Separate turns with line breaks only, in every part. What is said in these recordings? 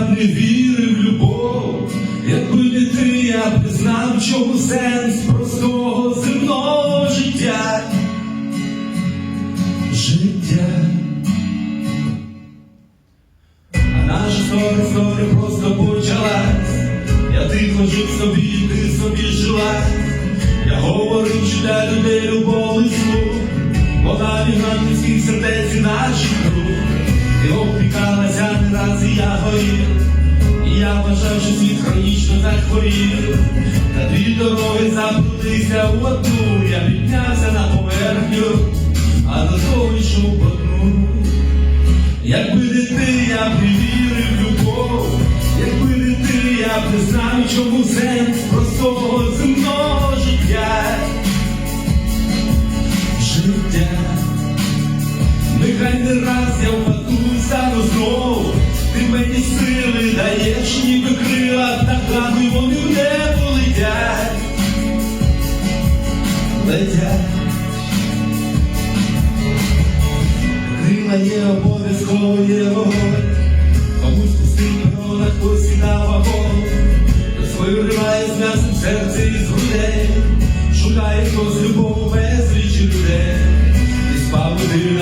не вірив любов, якби не ти, я б не знав, чому сенс простого земного життя. Життя. А наша історія, історія просто почалась. Я тихо жив собі, ти собі жила. Я говорив, що для людей любов і слух, вона вігнатівських сердець і наших опікалася не раз, я горів. І я вважав, що світ хронічно захворів. Та дві дороги заплутися в одну. Я піднявся на поверхню, а до того йшов по дну. Якби не ти, я б не вірив в любов, якби не ти, я б не знав, чому сенс простого земного життя. Життя. Нехай не раз я впаду стану знов, ти мені сили даєш, ніби крила, та хлаби вони в небо летять. Летять. Крила є обов'язково є вогонь, комусь пустий перона, хтось сідав вагон, свою риває з м'ясом серце із грудей, шукає хтось любов безліч людей, він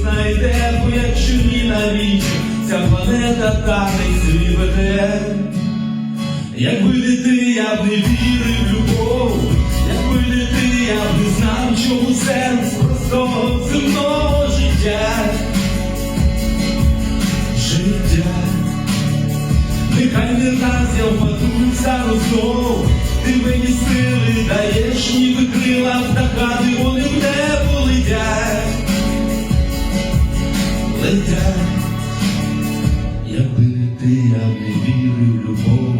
знайде, бо якщо ні навіч, ця планета тане свій веде. Якби ти, я вірив любов, якби ти, я б не чому сенс простого життя. Життя. Нехай не я і вони в небо летять. Летять. Якби не ти, я не вірив в любов,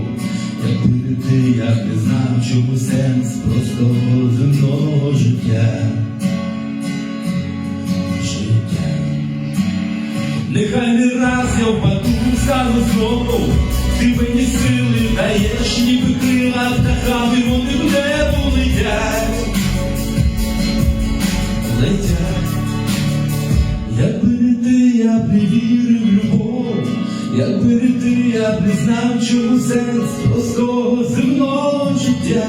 якби не ти, я не знав, чому сенс простого земного життя. Життя. Нехай не раз я впаду, стану знову, ти мені сили даєш, ніби крила птахами, вони якби не ти, я б не знав, чому сенс плоского земного життя.